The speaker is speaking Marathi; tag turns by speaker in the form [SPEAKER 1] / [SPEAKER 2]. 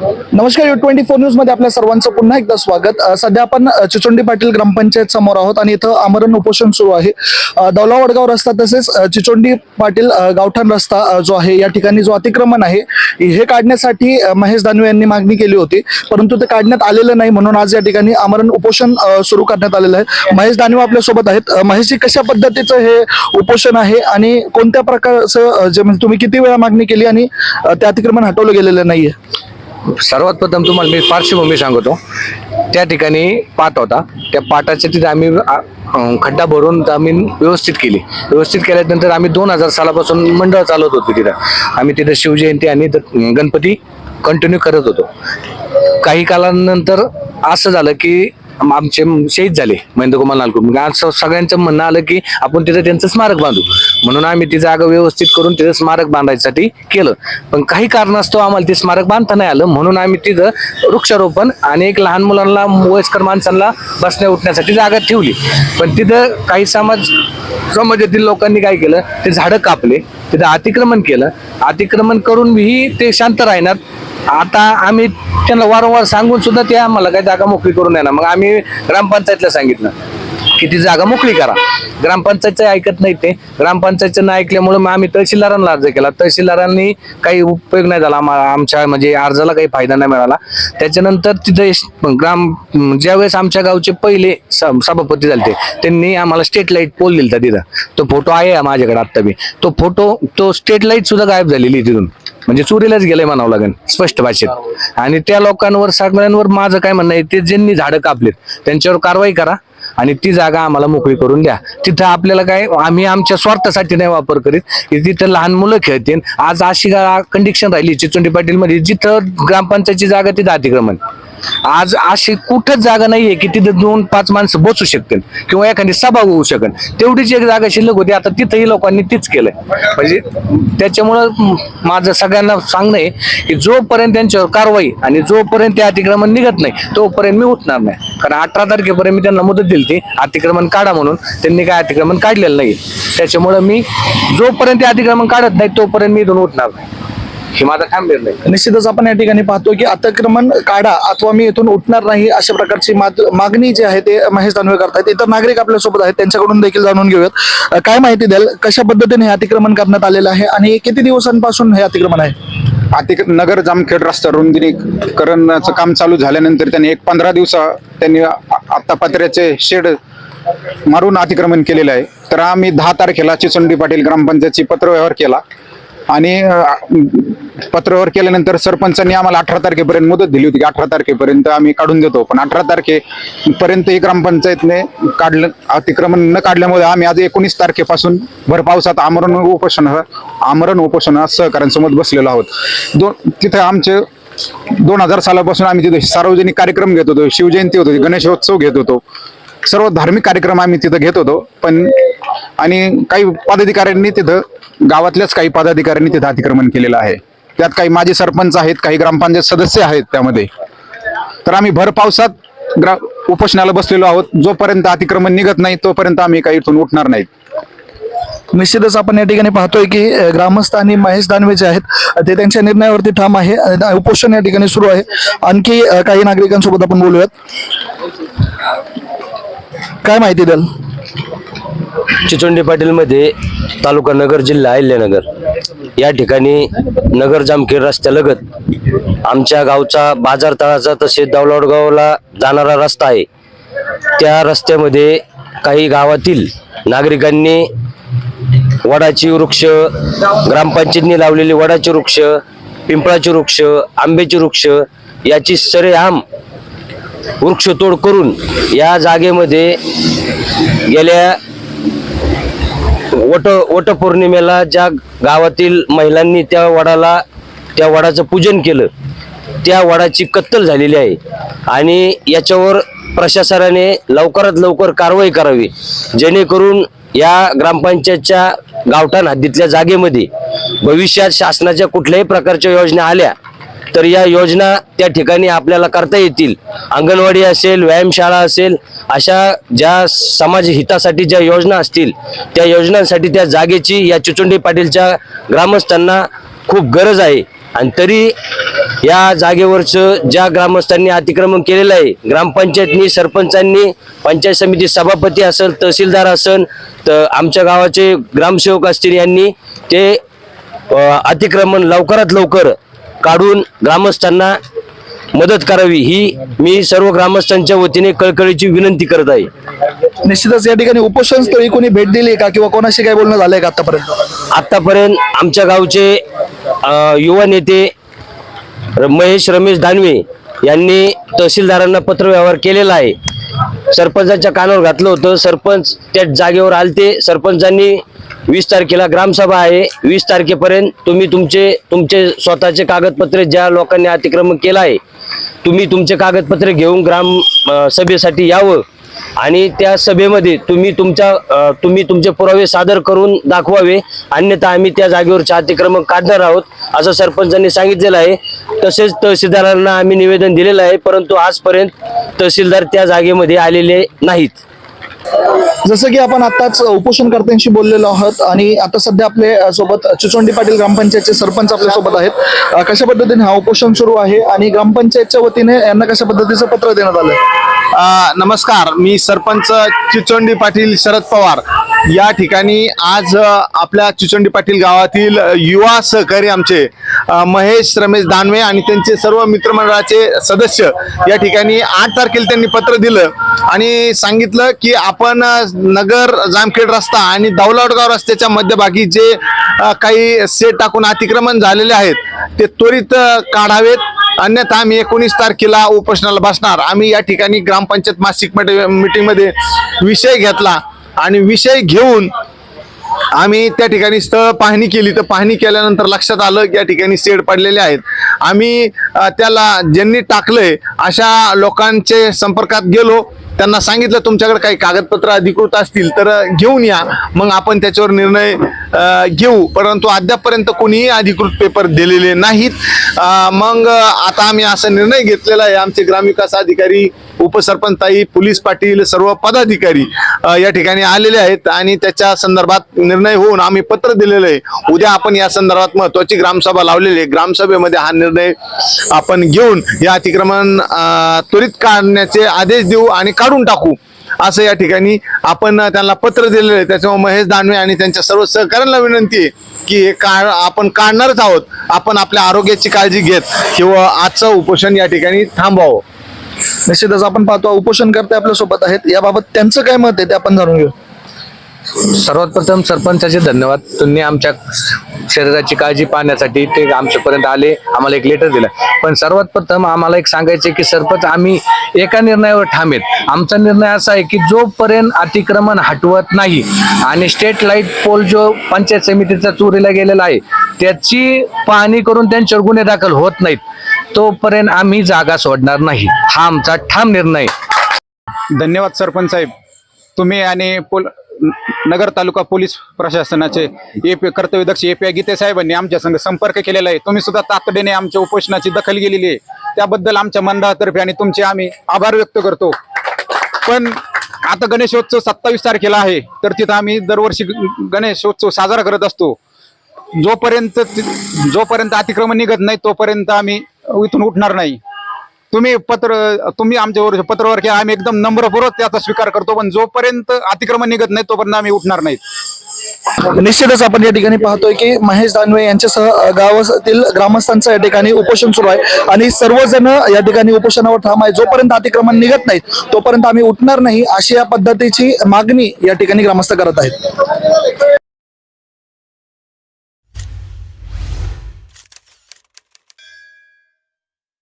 [SPEAKER 1] नमस्कार यू ट्वेंटी फोर न्यूजमध्ये आपल्या सर्वांचं पुन्हा एकदा स्वागत. सध्या आपण चिचोंडी पाटील ग्रामपंचायत समोर आहोत आणि इथं आमरण उपोषण सुरू आहे. दौला वडगाव रस्ता तसेच चिचोंडी पाटील गावठाण रस्ता जो आहे या ठिकाणी जो अतिक्रमण आहे हे काढण्यासाठी महेश दानवे यांनी मागणी केली होती. परंतु ते काढण्यात आलेलं नाही म्हणून आज या ठिकाणी आमरण उपोषण सुरू करण्यात आलेलं आहे. महेश दानवे आपल्यासोबत आहेत. महेश महेशजी कशा पद्धतीचं हे उपोषण आहे आणि कोणत्या प्रकारचं जे म्हणजे तुम्ही किती वेळा मागणी केली आणि ते अतिक्रमण हटवलं गेलेलं नाहीये?
[SPEAKER 2] सर्वात प्रथम तुम्हाला मी पार्श्वभूमी सांगतो. त्या ठिकाणी पाट होता. त्या पाटाच्या तिथे आम्ही खड्डा भरून आम्ही व्यवस्थित केली. व्यवस्थित केल्यानंतर आम्ही दोन हजार सालापासून मंडळ चालवत होतो तिथं. आम्ही तिथं शिवजयंती आणि द- गणपती कंटिन्यू करत होतो. काही कालानंतर असं झालं की आमचे शहीद झाले महेंद्रकुमार कुमार मग आज स- सगळ्यांचं म्हणणं आलं की आपण तिथं त्यांचं स्मारक बांधू. म्हणून आम्ही ती जागा व्यवस्थित करून तिथं स्मारक बांधायसाठी केलं. पण काही कारणास्तव आम्हाला ते स्मारक बांधता नाही आलं. म्हणून आम्ही तिथं वृक्षारोपण आणि एक लहान मुलांना वयस्कर माणसांना बसण्या उठण्यासाठी जागा ठेवली. पण तिथं काही समाज समाजातील लोकांनी काय केलं ते झाडं कापले तिथं अतिक्रमण केलं. अतिक्रमण करूनही ते शांत राहणार. आता आम्ही त्यांना वारंवार सांगून सुद्धा ते आम्हाला काही जागा मोकळी करून देणार. मग आम्ही ग्रामपंचायतला सांगितलं. की ती जागा मोकळी करा. ग्रामपंचायतचं ऐकत नाही ते. ग्रामपंचायतचं न ऐकल्यामुळे मग आम्ही तहसीलदारांना अर्ज केला. तहसीलदारांनी काही उपयोग नाही झाला. आमच्या म्हणजे अर्जाला काही फायदा नाही मिळाला. त्याच्यानंतर तिथे ग्राम ज्यावेळेस आमच्या गावचे पहिले स- सभापती झाले त्यांनी आम्हाला स्टेट लाइट पोल दिलता तिथं. तो फोटो आहे माझ्याकडे आत्ता बी. तो फोटो तो स्टेट लाइट सुद्धा गायब झालेली आहे तिथून. म्हणजे चोरीलाच गेलंय म्हणावं लागेल स्पष्ट भाषेत. आणि त्या लोकांवर सगळ्यांवर माझं काय म्हणणं आहे ते ज्यांनी झाडं कापलेत त्यांच्यावर कारवाई करा. आणि ती जागा आम्हाला मोकळी करून द्या. तिथं आपल्याला काय आम्ही आमच्या स्वार्थासाठी नाही वापर करीत. तिथं लहान मुलं खेळतील. आज अशी कंडिशन राहिली चिचोंडी पाटील मध्ये जिथं ग्रामपंचायतची जागा तिथं अतिक्रमण. आज अशी कुठंच जागा नाहीये की तिथं दोन पाच माणसं बसू शकतील किंवा एखादी सभा होऊ शकेल. तेवढीच एक जागा शिल्लक होती. आता तिथंही लोकांनी तीच केलंय. म्हणजे त्याच्यामुळं माझं सगळ्यांना सांगणं आहे की जोपर्यंत त्यांच्यावर कारवाई आणि जोपर्यंत ते अतिक्रमण निघत नाही तोपर्यंत मी उठणार नाही. कारण अठरा तारखेपर्यंत मी त्यांना मुदत दिली ती अतिक्रमण काढा म्हणून. त्यांनी काय अतिक्रमण काढलेलं नाही त्याच्यामुळं मी जोपर्यंत ते अतिक्रमण काढत नाही तोपर्यंत मी इथून उठणार नाही. हे माझा ठाम निर्णय.
[SPEAKER 1] निश्चितच आपण या ठिकाणी पाहतो की अतिक्रमण काढा अथवा मी इथून उठणार नाही अशा प्रकारची माग- मागणी जी आहे ते महेश दानवे करतायत. इतर नागरिक आपल्यासोबत आहेत त्यांच्याकडून देखील जाणून घेऊयात. काय माहिती द्याल कशा पद्धतीने हे अतिक्रमण करण्यात आलेलं आहे आणि किती दिवसांपासून हे अतिक्रमण आहे?
[SPEAKER 3] अतिक नगर जामखेड रस्ता रुंदीकरणाचं काम चालू झाल्यानंतर त्यांनी एक पंधरा दिवसा त्यांनी आ- आता पत्र्याचे शेड मारून अतिक्रमण केलेलं आहे. तर आम्ही दहा तारखेला चिचोंडी पाटील ग्रामपंचायतची पत्रव्यवहार केला. आणि पत्रावर पत्रव्यवहार केल्यानंतर सरपंचांनी आम्हाला अठरा तारखेपर्यंत मुदत दिली होती की अठरा तारखेपर्यंत आम्ही काढून देतो. पण अठरा तारखेपर्यंत ही ग्रामपंचायतने काढलं अतिक्रमण न काढल्यामुळे आम्ही आज एकोणीस तारखेपासून भर पावसात आमरण उपोषण आमरण उपोषणात सहकाऱ्यांसोबत बसलेलो आहोत. दोन तिथे आमचे दोन हजार सालापासून आम्ही तिथे सार्वजनिक कार्यक्रम घेत होतो शिवजयंती होती गणेशोत्सव घेत होतो. सर्व धार्मिक कार्यक्रम आम्ही तिथं घेत होतो पण आणि काही पदाधिकाऱ्यांनी तिथं गावातल्याच काही पदाधिकाऱ्यांनी तिथं अतिक्रमण केलेलं आहे. त्यात काही माजी सरपंच आहेत काही ग्रामपंचायत सदस्य आहेत त्यामध्ये. तर आम्ही भर पावसात ग्रा उपोषणाला बसलेलो आहोत. जोपर्यंत अतिक्रमण निघत नाही तोपर्यंत आम्ही काही इथून उठणार नाहीत.
[SPEAKER 1] निश्चितच आपण या ठिकाणी पाहतोय की ग्रामस्थ आणि महेश दानवे जे आहेत ते त्यांच्या निर्णयावरती ठाम आहे. उपोषण या ठिकाणी सुरू आहे. आणखी काही नागरिकांसोबत आपण बोलूयात. काय माहिती द्याल?
[SPEAKER 4] चिचोंडी पाटीलमध्ये तालुका नगर जिल्हा अहिल्यानगर. या ठिकाणी नगर जामखेड रस्त्यालगत आमच्या गावचा बाजार तळाचा तसेच दौलडगावला जाणारा रस्ता आहे. त्या रस्त्यामध्ये काही गावातील नागरिकांनी वडाची वृक्ष ग्रामपंचायतीने लावलेली वडाची वृक्ष पिंपळाची वृक्ष आंब्याची वृक्ष याची सरेआम वृक्षतोड करून या जागेमध्ये गेल्या वट वटपौर्णिमेला ज्या गावातील महिलांनी त्या वडाला त्या वडाचं पूजन केलं त्या वडाची कत्तल झालेली आहे. आणि याच्यावर प्रशासनाने लवकरात लवकर कारवाई करावी जेणेकरून या ग्रामपंचायतच्या गावठाण हद्दीतल्या जागेमध्ये भविष्यात शासनाच्या कुठल्याही प्रकारच्या योजना आल्या तर या योजना त्या ठिकाणी आपल्याला करता येतील. अंगणवाडी असेल व्यायामशाळा असेल अशा ज्या समाज हितासाठी ज्या योजना असतील त्या योजनांसाठी त्या जागेची या चुचुंडी पाटीलच्या ग्रामस्थांना खूप गरज आहे. आणि तरी या जागेवरचं ज्या ग्रामस्थांनी अतिक्रमण केलेलं आहे ग्रामपंचायतनी सरपंचांनी पंचायत समिती सभापती असेल तहसीलदार असेल तर आमच्या गावाचे ग्रामसेवक असतील यांनी ते अतिक्रमण लवकरात लवकर काढून ग्रामस्थांना मदत करावी ही मी सर्व ग्रामस्थांच्या वतीने कळकळीची विनंती करत आहे.
[SPEAKER 1] निश्चितच या ठिकाणी उपोषण स्थळी कोणी भेट दिली का किंवा कोणाशी काही बोलणं झालंय का आतापर्यंत?
[SPEAKER 4] आतापर्यंत आमच्या गावचे अ, युवा नेते र- महेश रमेश दानवे यांनी तहसीलदारांना पत्रव्यवहार केलेला आहे. सरपंचाच्या कानावर घातलं होतं. सरपंच त्या जागेवर आलते. सरपंचांनी वीस तारखेला ग्रामसभा आहे. वीस तारखेपर्यंत तुम्ही तुमचे तुमचे स्वतःचे कागदपत्रे ज्या लोकांनी अतिक्रमण केलं आहे तुम्ही तुमचे कागदपत्रे घेऊन ग्राम सभेसाठी यावं. आणि त्या सभेमध्ये तुम्ही तुमच्या तुम्ही तुमचे पुरावे सादर करून दाखवावे. अन्यथा आम्ही त्या जागेवरचे अतिक्रमण काढणार आहोत असं सरपंचांनी सांगितलेलं आहे. तसेच तहसीलदारांना आम्ही निवेदन दिलेलं आहे परंतु आजपर्यंत तहसीलदार त्या जागेमध्ये आलेले नाहीत.
[SPEAKER 1] जसं की आपण आताच उपोषणकर्त्यांशी बोललेलो आहोत आणि आता सध्या आपले सोबत चिचोंडी पाटील ग्रामपंचायतचे सरपंच आपल्यासोबत आहेत. कशा पद्धतीने हा उपोषण सुरू आहे आणि ग्रामपंचायतच्या वतीने यांना कशा पद्धतीचं पत्र देण्यात आलं
[SPEAKER 5] आहे नमस्कार मी सरपंच चिचोंडी पाटील शरद पवार. या ठिकाणी आज आपल्या चिचोंडी पाटील गावातील युवा सहकारी आमचे महेश रमेश दानवे आणि त्यांचे सर्व मित्रमंडळाचे सदस्य या ठिकाणी आठ तारखेला त्यांनी पत्र दिलं आणि सांगितलं की आपण नगर जामखेड रस्ता आणि दौलतगाव रस्त्याच्या मध्यभागी जे काही सेट टाकून अतिक्रमण झालेले आहेत ते त्वरित काढावेत. अन्यथा आम्ही एकोणीस तारखेला उपोषणाला बसणार. आम्ही या ठिकाणी ग्रामपंचायत मासिक मीटिंगमध्ये विषय घेतला आणि विषय घेऊन आम्ही त्या ठिकाणी स्थळ पाहणी केली. तर पाहणी केल्यानंतर लक्षात आलं की या ठिकाणी सेड पडलेले आहेत. आम्ही त्याला ज्यांनी टाकलंय अशा लोकांचे संपर्कात गेलो. त्यांना सांगितलं तुमच्याकडे काही कागदपत्र अधिकृत असतील तर घेऊन या. मग आपण त्याच्यावर निर्णय घेऊ. परंतु अद्यापपर्यंत कोणीही अधिकृत पेपर दिलेले नाहीत. मग आता आम्ही असा निर्णय घेतलेला आहे. आमचे ग्रामविकास अधिकारी उपसरपंचताई पोलीस पाटील सर्व पदाधिकारी या ठिकाणी आलेले आहेत आणि त्याच्या संदर्भात निर्णय होऊन आम्ही पत्र दिलेलं आहे. उद्या आपण या संदर्भात महत्वाची ग्रामसभा लावलेली आहे. ग्रामसभेमध्ये हा निर्णय आपण घेऊन या अतिक्रमण त्वरित काढण्याचे आदेश देऊ आणि काढून टाकू असं या ठिकाणी आपण त्यांना पत्र दिलेलं आहे. त्याच्यामुळे महेश दानवे आणि त्यांच्या सर्व सहकाऱ्यांना विनंती आहे की हे काळ आपण काढणारच आहोत. आपण आपल्या आरोग्याची काळजी घेत किंवा आजचं उपोषण या ठिकाणी थांबवावं.
[SPEAKER 1] निश्चितच आपण पाहतो उपोषणकर्ते आपल्यासोबत आहेत. याबाबत त्यांचं काय मत आहे ते आपण जाणून घेऊ.
[SPEAKER 2] सर्वात प्रथम सरपंचाचे धन्यवाद. तुम्ही आमच्या शरीराची काळजी पाहण्यासाठी ते आमच्यापर्यंत आले आम्हाला एक लेटर दिलं. पण सर्वात प्रथम आम्हाला एक सांगायचे की सरपंच आम्ही एका निर्णयावर ठाम आहेत. आमचा निर्णय असा आहे की जोपर्यंत अतिक्रमण हटवत नाही आणि स्टेट लाइट पोल जो पंचायत समितीचा चोरीला गेलेला आहे त्याची पाहणी करून त्यांच्यावर गुन्हे दाखल होत नाहीत. तोपर्यंत आम्ही जागा सोडणार नाही. हा आमचा ठाम निर्णय.
[SPEAKER 3] धन्यवाद सरपंच साहेब. तुम्ही आणि पोल नगर तालुका पोलीस प्रशासनाचे एपी कर्तव्यदक्ष एपी गीते साहेबांनी आमच्या संघ संपर्क केलेला आहे. तुम्ही सुद्धा तातडीने आमच्या उपोषणाची दखल गेलेली आहे. त्याबद्दल आमच्या मंडळातर्फे आणि तुमचे आम्ही आभार व्यक्त करतो. पण आता गणेशोत्सव सत्तावीस तारखेला आहे तर तिथं आम्ही दरवर्षी ग- गणेशोत्सव साजरा करत असतो. जोपर्यंत जोपर्यंत अतिक्रमण निघत नाही तोपर्यंत आम्ही इथून उठणार नाही. तुम्ही पत्र तुम्ही आमच्यावर पत्रावर केला आम्ही एकदम नम्रपूर्वक त्याचा स्वीकार करतो पण जोपर्यंत अतिक्रमण निघत नाही तोपर्यंत आम्ही उठणार नाहीत
[SPEAKER 1] निश्चितच आपण या ठिकाणी पाहतोय की महेश दानवे यांच्यासह गावातील ग्रामस्थांचं या ठिकाणी उपोषण सुरू आहे. आणि सर्वजण या ठिकाणी उपोषणावर ठाम आहे जोपर्यंत अतिक्रमण निघत नाही तोपर्यंत आम्ही उठणार नाही अशी या पद्धतीची मागणी या ठिकाणी ग्रामस्थ करत आहेत.